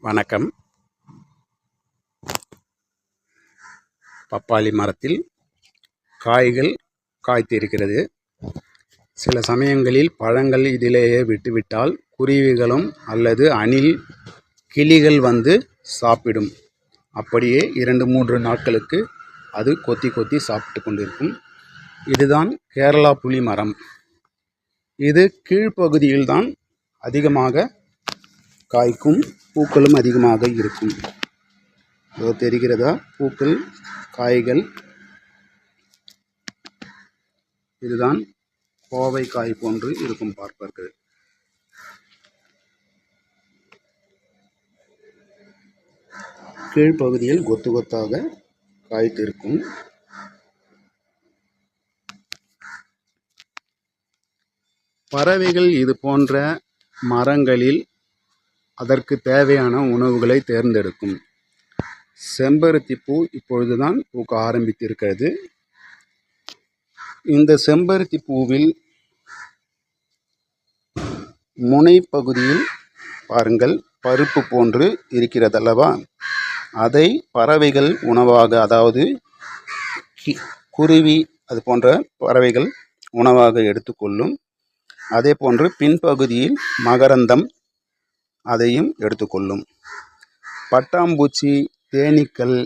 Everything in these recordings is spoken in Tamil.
வணக்கம். பப்பாளி மரத்தில் காய்கள் காய்த்திருக்கிறது. சில சமயங்களில் பழங்கள் இதிலேயே விட்டுவிட்டால் குருவிகளும் அல்லது அணில் கிளிகள் வந்து சாப்பிடும். அப்படியே இரண்டு மூன்று நாட்களுக்கு அது கொத்தி கொத்தி சாப்பிட்டு கொண்டிருக்கும். இதுதான் கேரளா புளி மரம். இது கீழ்ப்பகுதியில்தான் அதிகமாக காய்க்கும். பூக்களும் அதிகமாக இருக்கும். இதோ தெரிகிறதா? பூக்கள் காய்கள். இதுதான் கோவை காய் போன்று இருக்கும் பார்ப்பதற்கு கீழ்ப்பகுதியில் கொத்து கொத்தாக காய்த்திருக்கும். பறவைகள் இது போன்ற மரங்களில் அதற்கு தேவையான உணவுகளை தேர்ந்தெடுக்கும். செம்பருத்தி பூ இப்பொழுதுதான் பூக்க ஆரம்பித்திருக்கிறது. இந்த செம்பருத்தி பூவில் முனைப்பகுதியில் பாருங்கள் பருப்பு போன்று இருக்கிறதல்லவா? அதை பறவைகள் உணவாக அதாவது கி- குருவி அது போன்ற பறவைகள் உணவாக எடுத்துக்கொள்ளும். அதே போன்று பின்பகுதியில் மகரந்தம் அதையும் எடுத்துக்கொள்ளும். பட்டாம்பூச்சி தேனீக்கள்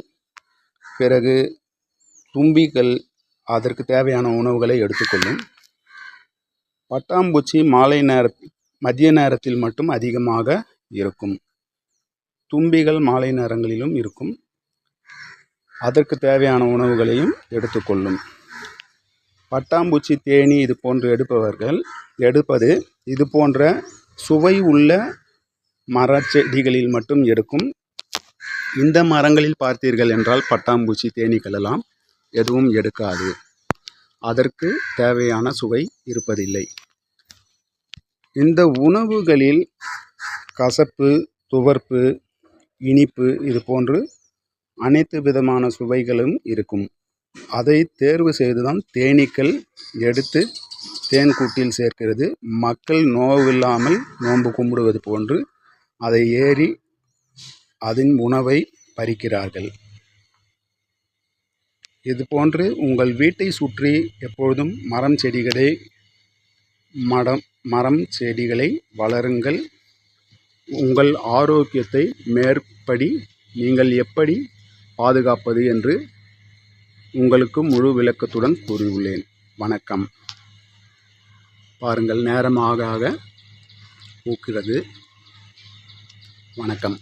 பிறகு தும்பிகள் அதற்கு தேவையான உணவுகளை எடுத்துக்கொள்ளும். பட்டாம்பூச்சி மாலை நேர மதிய நேரத்தில் மட்டும் அதிகமாக இருக்கும். தும்பிகள் மாலை நேரங்களிலும் இருக்கும். அதற்கு தேவையான உணவுகளையும் எடுத்துக்கொள்ளும். பட்டாம்பூச்சி தேனி இது போன்று எடுப்பவர்கள் எடுப்பது இது போன்ற சுவை உள்ள மரச்செடிகளில் மட்டும் எடுக்கும். இந்த மரங்களில் பார்த்தீர்கள் என்றால் பட்டாம்பூச்சி தேனீக்கள் எல்லாம் எதுவும் எடுக்காது. அதற்கு தேவையான சுவை இருப்பதில்லை. இந்த உணவுகளில் கசப்பு துவர்ப்பு இனிப்பு இது போன்று அனைத்து விதமான சுவைகளும் இருக்கும். அதை தேர்வு செய்துதான் தேனீக்கள் எடுத்து தேன் கூட்டில் சேர்க்கிறது. மக்கள் நோவில்லாமல் நோன்பு கும்பிடுவது போன்று அதை ஏறி அதன் உணவை பறிக்கிறார்கள். இதுபோன்று உங்கள் வீட்டை சுற்றி எப்பொழுதும் மரம் செடிகளை மடம் மரம் செடிகளை வளருங்கள். உங்கள் ஆரோக்கியத்தை மேற்படி நீங்கள் எப்படி பாதுகாப்பது என்று உங்களுக்கு முழு விளக்கத்துடன் கூறியுள்ளேன். வணக்கம். பாருங்கள் நேரமாக ஆக ஆக பூக்கிறது வணக்கம்.